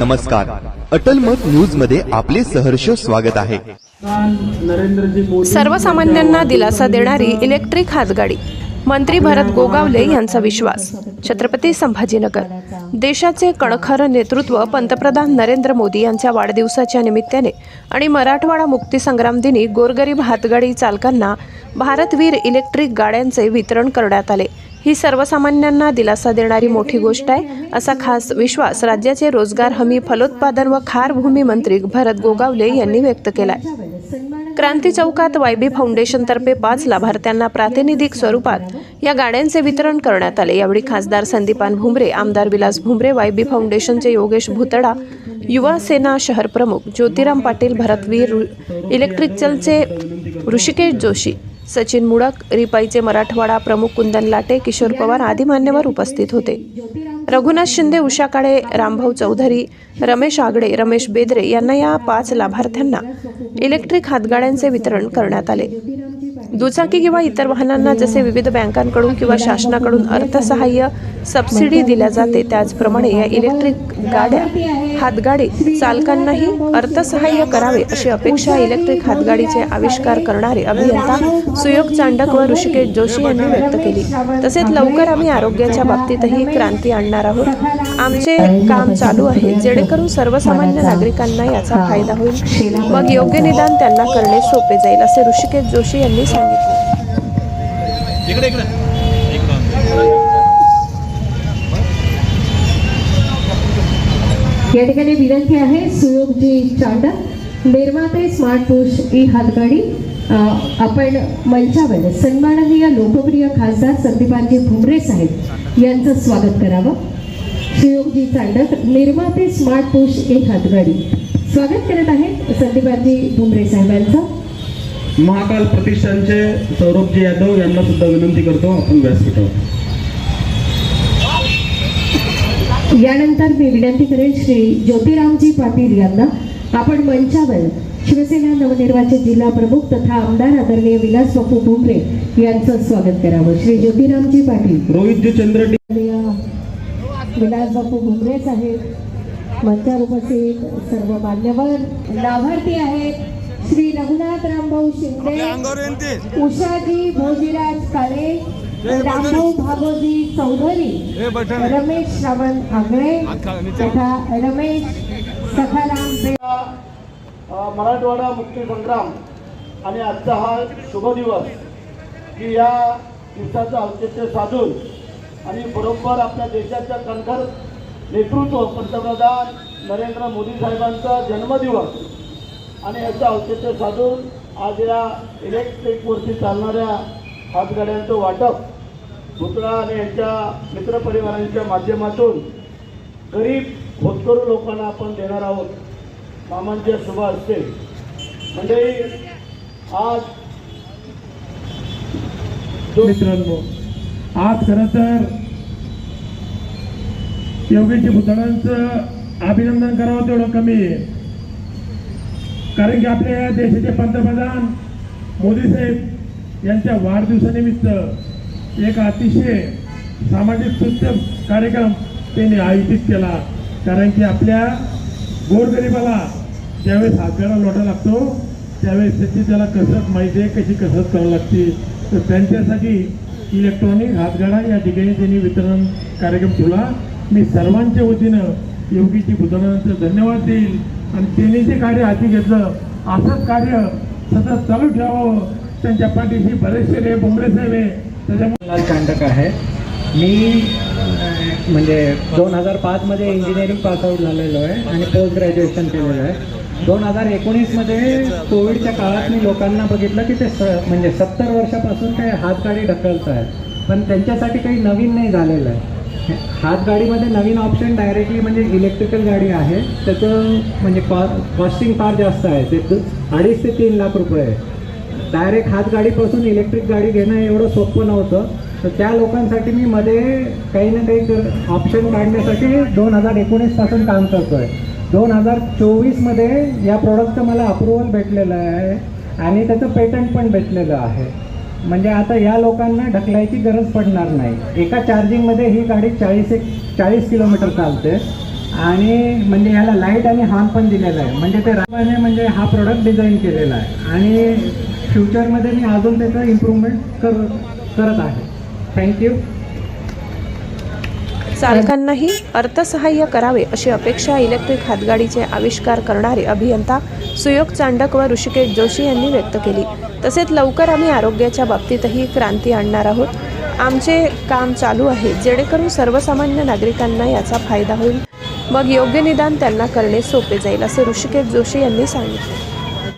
नमस्कार. अटल मत न्यूजमध्ये आपले सहर्ष स्वागत आहे. सर्वसामान्यांना दिलासा देणारी इलेक्ट्रिक हातगाडी. मंत्री भरत गोगावले यांचा विश्वास. छत्रपती संभाजीनगर. देशाचे कणखर नेतृत्व पंतप्रधान नरेंद्र मोदी यांच्या वाढदिवसाच्या निमित्ताने आणि मराठवाडा मुक्तीसंग्राम दिनी गोरगरीब हातगाडी चालकांना भारतवीर इलेक्ट्रिक गाड्यांचे वितरण करण्यात आले. ही सर्वसामान्यांना दिलासा देणारी मोठी गोष्ट आहे. असा खास विश्वास राज्याचे रोजगार हमी फलोत्पादन व खार भूमी मंत्री भरत गोगावले यांनी व्यक्त केलाय. क्रांती चौकात वायबी फाउंडेशन तर्फे पाच लाभार्थ्यांना प्रातिनिधिक स्वरूपात या गाड्यांचे वितरण करण्यात आले. यावेळी खासदार संदीपान भुमरे आमदार विलास भुमरे वायबी फाउंडेशनचे योगेश भुतडा युवा सेना शहर प्रमुख ज्योतिराम पाटील भरतवीर इलेक्ट्रिकलचे ऋषिकेश जोशी सचिन मुडक रिपाईचे मराठवाडा प्रमुख कुंदन लाटे किशोर पवार आदी मान्यवर उपस्थित होते. रघुनाथ शिंदे उषा काळे रामभाऊ चौधरी रमेश आगडे रमेश बेदरे यांना या पाच लाभार्थ्यांना इलेक्ट्रिक हातगाड्यांचे वितरण करण्यात आले. दुचाकी किंवा इतर वाहनांना जसे विविध बँकांकडून किंवा शासनाकडून अर्थसहाय्य सबसिडी दिल्या जाते त्याचप्रमाणे या इलेक्ट्रिक गाड्या हातगाडी चालकांनाही अर्थसहाय्य करावे अशी अपेक्षा इलेक्ट्रिक हातगाडीचे आविष्कार करणारे अभियंता सुयोग चांडक व ऋषिकेश जोशी यांनी व्यक्त केली. तसेच लवकर आम्ही आरोग्याच्या बाबतीतही क्रांती आणणार आहोत. आमचे काम चालू आहे. जेणेकरून सर्वसामान्य नागरिकांना याचा फायदा होईल. मग योग्य निदान त्यांना करणे सोपे जाईल असे ऋषिकेश जोशी यांनी सांगितले. इकडे इकडे. या ठिकाणी विनंती आहे सुयोगजी चांडक निर्माते स्मार्ट पुश ई हातगाडी आपण मंचावर सन्माननीय लोकप्रिय खासदार संदीपानजी भुमरे साहेब यांचं स्वागत करावं. सुयोगजी चांडक निर्माते स्मार्ट पुश ई हातगाडी. स्वागत करत आहेत संदीपानजी भुमरे साहेबांचं. महाकाल प्रतिष्ठानचे सौरभजी यादव यांना सुद्धा विनंती करतो आपण व्यासपीठावर यानंतर मी विनंती करेन श्री ज्योतिरामजी पाटील यांना आपण मंचावर शिवसेना नवनिर्वाचित जिल्हा प्रमुख तथा आमदार आदरणीय विलास बापू भुमरे यांचं स्वागत करावं. श्री ज्योतिरामजी पाटील. रोहितजी चंद्र विलास बापू भुमरे साहेब मंचावर उपस्थित सर्व मान्यवर लाभार्थी आहेत. श्री रघुनाथ रामभाऊ शिंदे उषाजी भोजीराज काळे रामभाऊ भागोजी चौधरी रमेश श्रवण आगळे तथा रमेश सखाराम मराठवाडा मुक्ती संग्राम आणि आजचा हा शुभ दिवस की या दिवसाचं औचित्य साधून आणि बरोबर आपल्या देशाच्या कणखर नेतृत्व पंतप्रधान नरेंद्र मोदी साहेबांचा जन्मदिवस आणि याचं औचित्य साधून आज या इलेक्ट्रिकवरती चालणाऱ्या हातगाड्यांचं वाटप भुतळा आणि यांच्या मित्रपरिवारांच्या माध्यमातून गरीब होतकरू लोकांना आपण देणार आहोत. मामांच्या शुभ असते म्हणजे आज मित्रांनो आज खरं तर योगेश भुतळांचं अभिनंदन करावं तेवढं कमी आहे. कारण की आपल्या या देशाचे पंतप्रधान मोदी साहेब यांच्या वाढदिवसानिमित्त एक अतिशय सामाजिक सुत्य कार्यक्रम त्यांनी आयोजित केला. कारण की आपल्या गोरगरिबाला ज्यावेळेस हातगाडा लोटा लागतो त्यावेळेस त्याची त्याला कसरत माहिती आहे कशी कसरत करावी लागते. तर त्यांच्यासाठी इलेक्ट्रॉनिक हातगाडा या ठिकाणी त्यांनी वितरण कार्यक्रम ठेवला. मी सर्वांच्या वतीनं योगीजी बुधनांचं धन्यवाद देईल. आणि त्यांनी जे कार्य हाती घेतलं असंच कार्य सतत चालू ठेवावं. त्यांच्या पाठीशी बरेचसे रे बोंबरे साहेब आहे. त्याच्यामुळे लाल चांडक आहे. मी म्हणजे दोन हजार पाचमध्ये इंजिनिअरिंग पासआउट झालेलो आहे आणि पोस्ट ग्रॅज्युएशन केलेलं आहे. दोन हजार एकोणीसमध्ये कोविडच्या काळात मी लोकांना बघितलं की ते स म्हणजे सत्तर वर्षापासून ते हातगाडी ढकलत आहेत. पण त्यांच्यासाठी काही नवीन नाही झालेलं आहे. हातगाडीमध्ये नवीन ऑप्शन डायरेक्टली म्हणजे इलेक्ट्रिकल गाडी आहे. त्याचं म्हणजे कॉ कॉस्टिंग फार जास्त आहे. ते अडीच ते तीन लाख रुपये आहे. डायरेक्ट हातगाडीपासून इलेक्ट्रिक गाडी घेणं एवढं सोपं नव्हतं. तर त्या लोकांसाठी मी मध्ये काही ना काही ऑप्शन काढण्यासाठी दोन हजार एकोणीसपासून काम करतो आहे दोन हजार चोवीसमध्ये या प्रोडक्टचं मला अप्रुव्हल भेटलेलं आहे. आणि त्याचं पेटंट पण भेटलेलं आहे. म्हणजे आता या लोकांना ढकलायची गरज पडणार नाही. एका चार्जिंगमध्ये ही गाडी चाळीस एक चाळीस किलोमीटर चालते. आणि म्हणजे ह्याला लाइट आणि हॉर्न पण दिलेला आहे. म्हणजे ते रामाने म्हणजे हा प्रोडक्ट डिझाईन केलेला आहे. आणि फ्युचरमध्ये मी अजून त्याचं इम्प्रूव्हमेंट कर करत आहे. थँक्यू चालकांनाही अर्थसहाय्य करावे अशी अपेक्षा इलेक्ट्रिक हातगाडीचे आविष्कार करणारे अभियंता सुयोग चांडक व ऋषिकेश जोशी यांनी व्यक्त केली. तसेच लवकर आम्ही आरोग्याच्या बाबतीतही क्रांती आणणार आहोत. आमचे काम चालू आहे. जेणेकरून सर्वसामान्य नागरिकांना याचा फायदा होईल. मग योग्य निदान त्यांना करणे सोपे जाईल असे ऋषिकेश जोशी यांनी सांगितले.